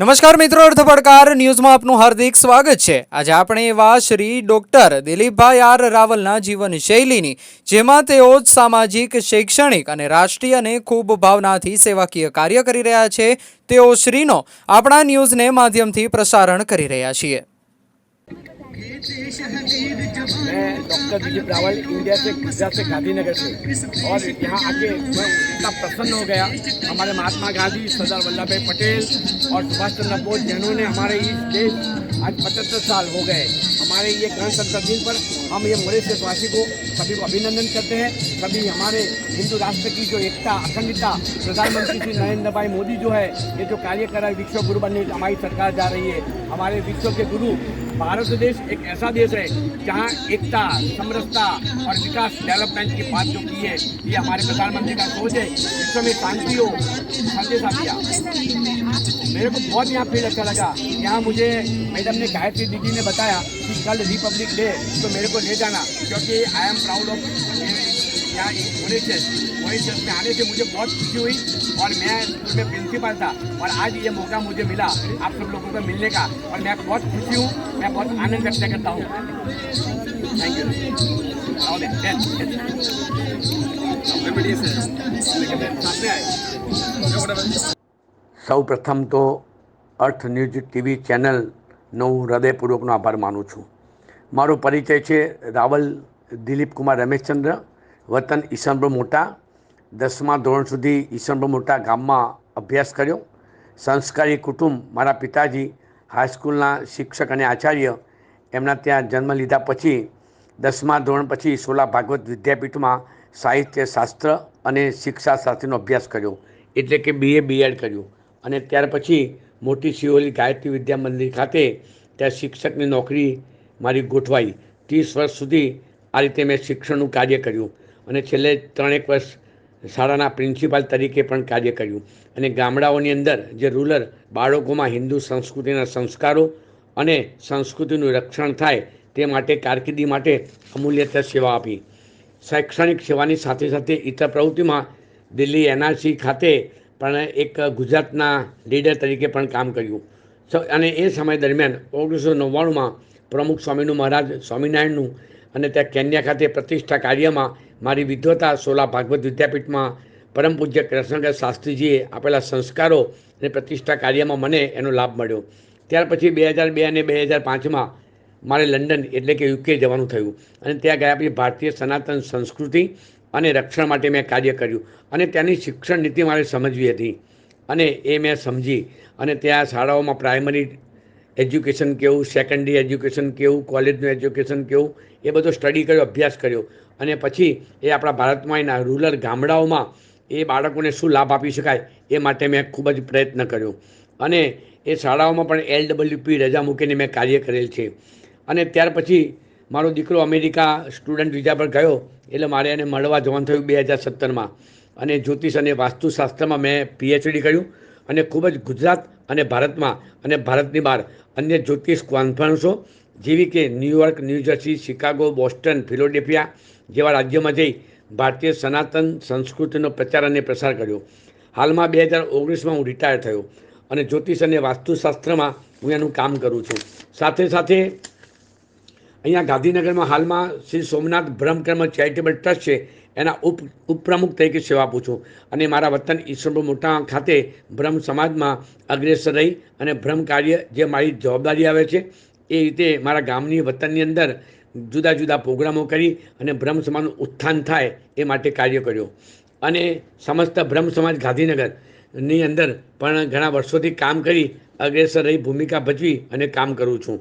નમસ્કાર મિત્રો અર્થ પડકાર ન્યૂઝમાં આપનું હાર્દિક સ્વાગત છે. આજે આપણે એવા શ્રી ડોક્ટર દિલીપભાઈ આર રાવલના જીવન શૈલીની જેમાં તેઓ સામાજિક, શૈક્ષણિક અને રાષ્ટ્રીય અને ખૂબ ભાવનાથી સેવાકીય કાર્ય કરી રહ્યા છે, તેઓ શ્રીનો આપણા ન્યૂઝને માધ્યમથી પ્રસારણ કરી રહ્યા છીએ. मैं डॉक्टर दिलीप रावल, इंडिया से गुजरात से गांधीनगर से। और यहाँ आके मैं इतना प्रसन्न हो गया। हमारे महात्मा गांधी, सरदार वल्लभ भाई पटेल और सुभाष चंद्र बोस जिन्होंने हमारे इस देश आज पचहत्तर साल हो गए। हमारे ये गणतंत्र दिन पर हम ये मॉरिशस वासी को सभी को अभिनंदन करते हैं। सभी हमारे हिंदू राष्ट्र की जो एकता, अखंडता, प्रधानमंत्री श्री नरेंद्र भाई मोदी जो है, ये जो कार्य कर रहा है, विश्व गुरु बनने हमारी सरकार जा रही है। हमारे विश्व के गुरु भारत देश एक ऐसा देश है जहाँ एकता, समरसता और विकास डेवलपमेंट की बात जो की है, ये हमारे प्रधानमंत्री का सोच है। विश्व में शांति हो संदेशा दिया मेरे को बहुत यहाँ फील अच्छा लगा। यहाँ मुझे मैडम ने गायत्री दीदी ने बताया कि कल रिपब्लिक डे तो मेरे को ले जाना, क्योंकि आई एम प्राउड ऑफ़ यहाँ मॉरिशस मॉरिशस में आने से मुझे बहुत खुशी हुई और मैं स्कूल में प्रिंसिपल था और आज ये मौका मुझे मिला आप सब लोगों को मिलने का और मैं बहुत खुशी हूँ मैं बहुत आनंद व्यक्त करता हूँ थैंक यू और देन, देन, देन। सामने आए સૌ પ્રથમ તો અર્થ ન્યૂઝ ટીવી ચેનલનો હું હૃદયપૂર્વકનો આભાર માનું છું મારો પરિચય છે રાવલ દિલીપ કુમાર રમેશચંદ્ર વતન ઈશનપુર મોટા દસમા ધોરણ સુધી ઈશનપુર મોટા ગામમાં અભ્યાસ કર્યો. સંસ્કારી કુટુંબ મારા પિતાજી, હાઈસ્કૂલના શિક્ષક અને આચાર્ય, એમના ત્યાં જન્મ લીધા પછી દસમા ધોરણ પછી સોલા ભાગવત વિદ્યાપીઠમાં સાહિત્ય શાસ્ત્ર અને શિક્ષા શાસ્ત્રીનો અભ્યાસ કર્યો. એટલે કે બીએ બીએડ કર્યું. અને ત્યાર પછી મોટી શિવોલી ગાયત્રી વિદ્યા મંદિર ખાતે ત્યાં શિક્ષકની નોકરી મારી ગોઠવાઈ. ત્રીસ વર્ષ સુધી આ રીતે મેં શિક્ષણનું કાર્ય કર્યું. અને છેલ્લે ત્રણેક વર્ષ શાળાના પ્રિન્સિપાલ તરીકે પણ કાર્ય કર્યું. અને ગામડાઓની અંદર જે રૂરલ બાળકોમાં હિન્દુ સંસ્કૃતિના સંસ્કારો અને સંસ્કૃતિનું રક્ષણ થાય તે માટે કારકિર્દી માટે અમૂલ્યતર સેવા આપી. શૈક્ષણિક સેવાની સાથે સાથે ઇતર પ્રવૃત્તિમાં દિલ્હી એનઆરસી ખાતે પણ એક ગુજરાતના લીડર તરીકે પણ કામ કર્યું. અને એ સમય દરમિયાન ઓગણીસો નવ્વાણુંમાં પ્રમુખ સ્વામીનું મહારાજ સ્વામિનારાયણનું અને ત્યાં કેન્યા ખાતે પ્રતિષ્ઠા કાર્યમાં મારી વિદ્વતા સોલા ભાગવત વિદ્યાપીઠમાં પરમ પૂજ્ય કૃષ્ણગર શાસ્ત્રીજીએ આપેલા સંસ્કારો અને પ્રતિષ્ઠા કાર્યમાં મને એનો લાભ મળ્યો. ત્યાર પછી બે હજાર બે અને બે હજાર પાંચમાં મારે લંડન એટલે કે યુકે જવાનું થયું અને ત્યાં ગયા પછી ભારતીય સનાતન સંસ્કૃતિ અને રક્ષણ માટે મેં કાર્ય કર્યું અને ત્યાંની શિક્ષણ નીતિ મારે સમજવી હતી. અને એ મેં સમજી અને ત્યાં શાળાઓમાં પ્રાઇમરી એજ્યુકેશન કેવું સેકન્ડરી એજ્યુકેશન કેવું કોલેજનું એજ્યુકેશન કેવું, એ બધો સ્ટડી કર્યો, અભ્યાસ કર્યો. અને પછી એ આપણા ભારતમાં એના રૂરલ ગામડાઓમાં એ બાળકોને શું લાભ આપી શકાય એ માટે મેં ખૂબ જ પ્રયત્ન કર્યો. અને એ શાળાઓમાં પણ એલ ડબલ્યુપી રજા મૂકીને મેં કાર્ય કરેલ છે. અને ત્યાર પછી મારો દીકરો અમેરિકા સ્ટુડન્ટ વિઝા પર ગયો એટલે મારે એને મળવા જવાનું થયું બે હજાર સત્તરમાં. અને જ્યોતિષ અને વાસ્તુશાસ્ત્રમાં મેં પીએચડી કર્યું. અને ખૂબ જ ગુજરાત અને ભારતમાં અને ભારતની બહાર અન્ય જ્યોતિષ કોન્ફરન્સો જેવી કે New York New Jersey Chicago, Boston Philadelphia જેવા રાજ્યોમાં જઈ ભારતીય સનાતન સંસ્કૃતિનો પ્રચાર અને પ્રસાર કર્યો. હાલમાં બે હજાર ઓગણીસમાં હું રિટાયર થયો અને જ્યોતિષ અને વાસ્તુશાસ્ત્રમાં હું એનું કામ કરું છું. સાથે સાથે અહીંયા ગાંધીનગરમાં હાલમાં શ્રી સોમનાથ બ્રહ્મકર્મ ચેરિટેબલ ટ્રસ્ટ છે. એના ઉપ, ઉપપ્રમુખ તરીકે સેવા આપું છું અને મારા વતન ઈશ્વરપુર મોટા ખાતે બ્રહ્મ સમાજમાં અગ્રેસર રહી અને બ્રહ્મ કાર્ય જે મારી જવાબદારી આવે છે, એ રીતે મારા ગામની વતનની અંદર જુદા જુદા પ્રોગ્રામો કરી અને બ્રહ્મ સમાજનું ઉત્થાન થાય એ માટે કાર્ય કર્યો. અને સમસ્ત બ્રહ્મ સમાજ ગાંધીનગરની અંદર પણ ઘણા વર્ષોથી કામ કરી અગ્રેસર રહી ભૂમિકા ભજવી અને કામ કરું છું.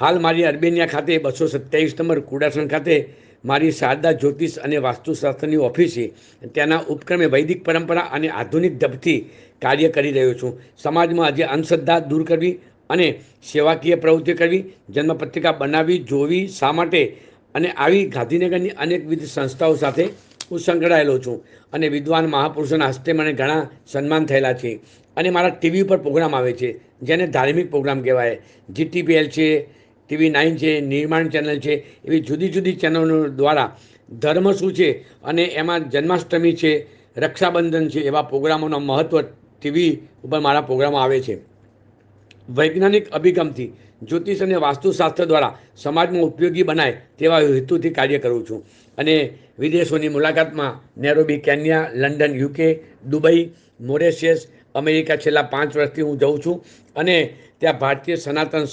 હાલ મારી અર્બેનિયા ખાતે બસો સત્યાવીસ નંબર કુડાસણ ખાતે મારી શારદા જ્યોતિષ અને વાસ્તુશાસ્ત્રની ઓફિસ તેના ઉપક્રમે વૈદિક પરંપરા અને આધુનિક ઢબથી કાર્ય કરી રહ્યો છું. સમાજમાં આજે અંધશ્રદ્ધા દૂર કરવી અને સેવાકીય પ્રવૃત્તિ કરવી, જન્મપત્રિકા બનાવવી, જોવી, શા માટે? અને આવી ગાંધીનગરની અનેકવિધ સંસ્થાઓ સાથે હું સંકળાયેલો છું અને વિદ્વાન મહાપુરુષોના હસ્તે મને ઘણા સન્માન થયેલા છે. અને મારા ટીવી ઉપર પ્રોગ્રામ આવે છે, જેને ધાર્મિક પ્રોગ્રામ કહેવાય. જીટીપીએલ છે ટીવી નાઇન છે નિર્માણ ચેનલ છે, એવી જુદી જુદી ચેનલો દ્વારા ધર્મ શું છે અને એમાં જન્માષ્ટમી છે, રક્ષાબંધન છે, એવા પ્રોગ્રામોનો મહત્ત્વ ટીવી ઉપર મારા પ્રોગ્રામ આવે છે. વૈજ્ઞાનિક અભિગમથી જ્યોતિષ અને વાસ્તુશાસ્ત્ર દ્વારા સમાજમાં ઉપયોગી બનાય તેવા હેતુથી કાર્ય કરું છું. અને વિદેશોની મુલાકાતમાં Nairobi, Kenya, London UK Dubai, Mauritius, America છેલ્લા પાંચ વર્ષથી હું જઉં છું અને ત્યાં ભારતીય સનાતન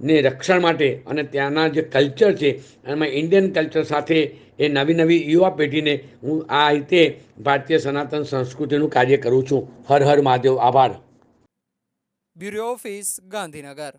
સંસ્કૃતિને રક્ષણ માટે અને ત્યાંના જે કલ્ચર છે, એમાં ઇન્ડિયન કલ્ચર સાથે એ નવી નવી યુવા પેઢીને હું આ રીતે ભારતીય સનાતન સંસ્કૃતિનું કાર્ય કરું છું. હર હર મહાદેવ. આભાર. Bureau office Gandhinagar.